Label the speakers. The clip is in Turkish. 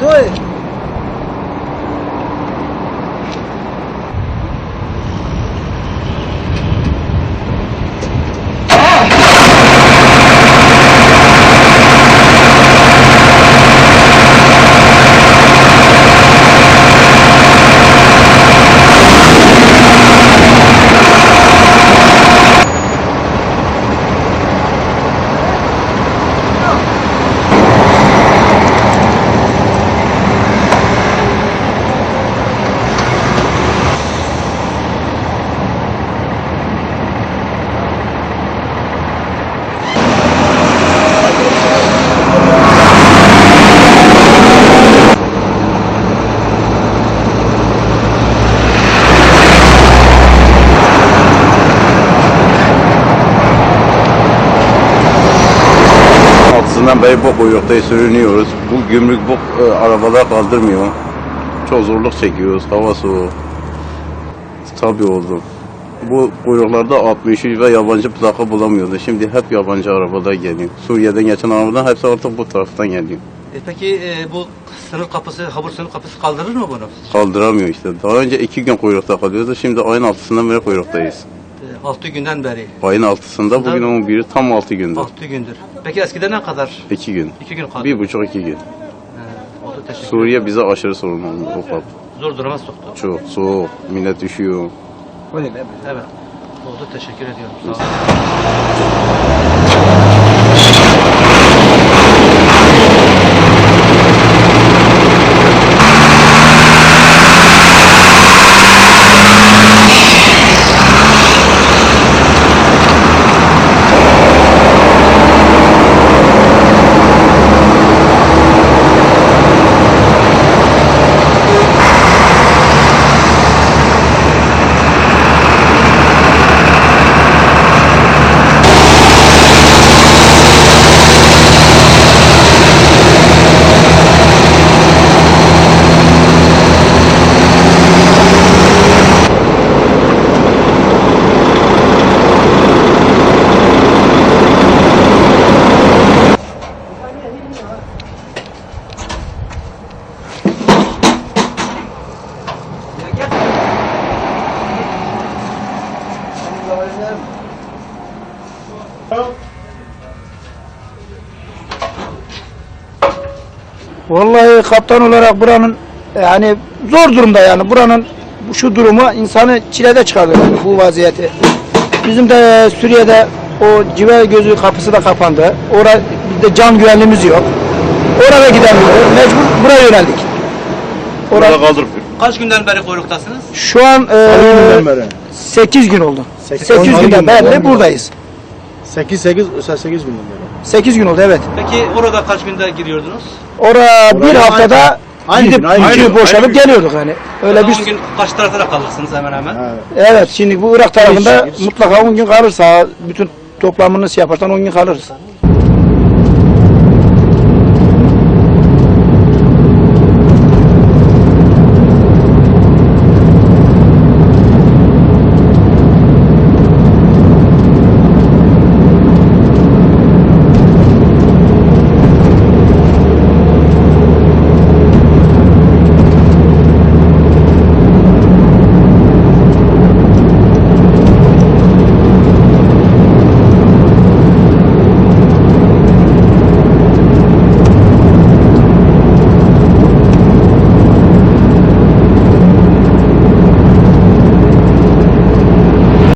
Speaker 1: 对。Beri bu kuyrukta sürünüyoruz. Bu gümrük bu e, arabalar kaldırmıyor. Çok zorluk çekiyoruz. Hava soğuk. Tabii oldu. Bu kuyruklarda 60 ve yabancı plaka bulamıyordu. Şimdi hep yabancı arabalar geliyor. Suriye'den geçen arabadan hepsi artık bu taraftan geliyor.
Speaker 2: E peki e, bu sınır kapısı, habur sınır kapısı kaldırır mı bunu?
Speaker 1: Kaldıramıyor işte. Daha önce iki gün kuyrukta kalıyordu. Şimdi ayın altısından beri kuyruktayız.
Speaker 2: E, 6 günden beri.
Speaker 1: Ayın altısında bugün 11'i tam altı gündür.
Speaker 2: 6 gündür. Peki eskiden ne kadar?
Speaker 1: İki gün.
Speaker 2: 2 gün kaldı.
Speaker 1: Bir buçuk iki gün.
Speaker 2: He, oldu teşekkür
Speaker 1: Suriye bize aşırı sorun ufak.
Speaker 2: Zor duruma soktu.
Speaker 1: Çok soğuk. Millet üşüyor.
Speaker 2: Evet. Oldu teşekkür ediyorum. Sağ olun.
Speaker 3: Vallahi kaptan olarak buranın yani zor durumda yani buranın bu- şu durumu insanı çilede çıkarıyor yani bu vaziyeti. Bizim de Suriye'de o cive gözü kapısı da kapandı. Orada bizde can güvenliğimiz yok. Oraya gidemiyoruz. Mecbur buraya yöneldik. Orada
Speaker 1: kaldırıp
Speaker 2: Kaç günden beri kuyruktasınız?
Speaker 3: şu an e, 8 gün oldu. 8 günden beri buradayız.
Speaker 4: 8 8 8 günden beri.
Speaker 3: 8 gün oldu evet.
Speaker 2: Peki orada kaç günde giriyordunuz?
Speaker 3: Oraya bir haftada
Speaker 4: aynı
Speaker 3: gidip
Speaker 4: gün, aynı gün,
Speaker 3: boşalıp
Speaker 4: aynı gün.
Speaker 3: geliyorduk yani. Öyle bir
Speaker 2: 10 gün kaç tarafta kalırsınız hemen hemen?
Speaker 3: Evet şimdi bu Irak tarafında
Speaker 4: Hiç- hiç-
Speaker 3: mutlaka 10 gün kalırsa bütün toplamını şey yaparsan 10 gün kalırız.